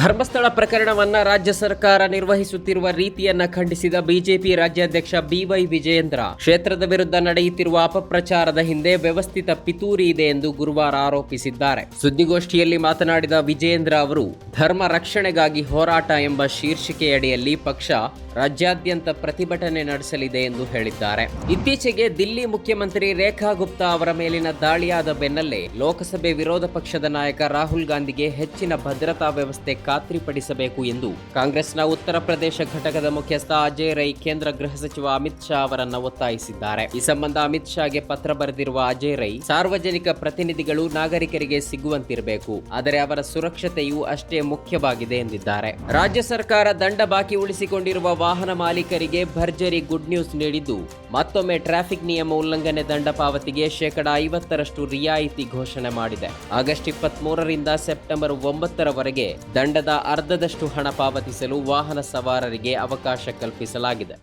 ಧರ್ಮಸ್ಥಳ ಪ್ರಕರಣವನ್ನ ರಾಜ್ಯ ಸರ್ಕಾರ ನಿರ್ವಹಿಸುತ್ತಿರುವ ರೀತಿಯನ್ನ ಖಂಡಿಸಿದ ಬಿಜೆಪಿ ರಾಜ್ಯಾಧ್ಯಕ್ಷ ಬಿವೈ ವಿಜಯೇಂದ್ರ. ಕ್ಷೇತ್ರದ ವಿರುದ್ಧ ನಡೆಯುತ್ತಿರುವ ಅಪಪ್ರಚಾರದ ಹಿಂದೆ ವ್ಯವಸ್ಥಿತ ಪಿತೂರಿ ಇದೆ ಎಂದು ಗುರುವಾರ ಆರೋಪಿಸಿದ್ದಾರೆ. ಸುದ್ದಿಗೋಷ್ಠಿಯಲ್ಲಿ ಮಾತನಾಡಿದ ವಿಜಯೇಂದ್ರ ಅವರು, ಧರ್ಮ ರಕ್ಷಣೆಗಾಗಿ ಹೋರಾಟ ಎಂಬ ಶೀರ್ಷಿಕೆಯಡಿಯಲ್ಲಿ ಪಕ್ಷ ರಾಜ್ಯಾದ್ಯಂತ ಪ್ರತಿಭಟನೆ ನಡೆಸಲಿದೆ ಎಂದು ಹೇಳಿದ್ದಾರೆ. ಇತ್ತೀಚೆಗೆ ದಿಲ್ಲಿ ಮುಖ್ಯಮಂತ್ರಿ ರೇಖಾ ಗುಪ್ತಾ ಅವರ ಮೇಲಿನ ದಾಳಿಯಾದ ಬೆನ್ನಲ್ಲೇ ಲೋಕಸಭೆ ವಿರೋಧ ಪಕ್ಷದ ನಾಯಕ ರಾಹುಲ್ ಗಾಂಧಿಗೆ ಹೆಚ್ಚಿನ ಭದ್ರತಾ ವ್ಯವಸ್ಥೆ ಖಾತ್ರಿಪಡಿಸಬೇಕು ಎಂದು ಕಾಂಗ್ರೆಸ್ನ ಉತ್ತರ ಪ್ರದೇಶ ಘಟಕದ ಮುಖ್ಯಸ್ಥ ಅಜಯ್ ರೈ ಕೇಂದ್ರ ಗೃಹ ಸಚಿವ ಅಮಿತ್ ಶಾ ಅವರನ್ನ ಒತ್ತಾಯಿಸಿದ್ದಾರೆ. ಈ ಸಂಬಂಧ ಅಮಿತ್ ಶಾಗೆ ಪತ್ರ ಬರೆದಿರುವ ಅಜಯ್ ರೈ, ಸಾರ್ವಜನಿಕ ಪ್ರತಿನಿಧಿಗಳು ನಾಗರಿಕರಿಗೆ ಸಿಗುವಂತಿರಬೇಕು, ಆದರೆ ಅವರ ಸುರಕ್ಷತೆಯೂ ಅಷ್ಟೇ ಮುಖ್ಯವಾಗಿದೆ ಎಂದಿದ್ದಾರೆ. ರಾಜ್ಯ ಸರ್ಕಾರ ದಂಡ ಬಾಕಿ ಉಳಿಸಿಕೊಂಡಿರುವ ವಾಹನ ಮಾಲೀಕರಿಗೆ ಭರ್ಜರಿ ಗುಡ್ ನ್ಯೂಸ್ ನೀಡಿದ್ದು, ಮತ್ತೊಮ್ಮೆ ಟ್ರಾಫಿಕ್ ನಿಯಮ ಉಲ್ಲಂಘನೆ ದಂಡ ಪಾವತಿಗೆ ಶೇಕಡಾ ಐವತ್ತರಷ್ಟು ರಿಯಾಯಿತಿ ಘೋಷಣೆ ಮಾಡಿದೆ. ಆಗಸ್ಟ್ ಇಪ್ಪತ್ಮೂರರಿಂದ ಸೆಪ್ಟೆಂಬರ್ ಒಂಬತ್ತರವರೆಗೆ ದಂಡದ ಅರ್ಧದಷ್ಟು ಹಣ ಪಾವತಿಸಲು ವಾಹನ ಸವಾರರಿಗೆ ಅವಕಾಶ ಕಲ್ಪಿಸಲಾಗಿದೆ.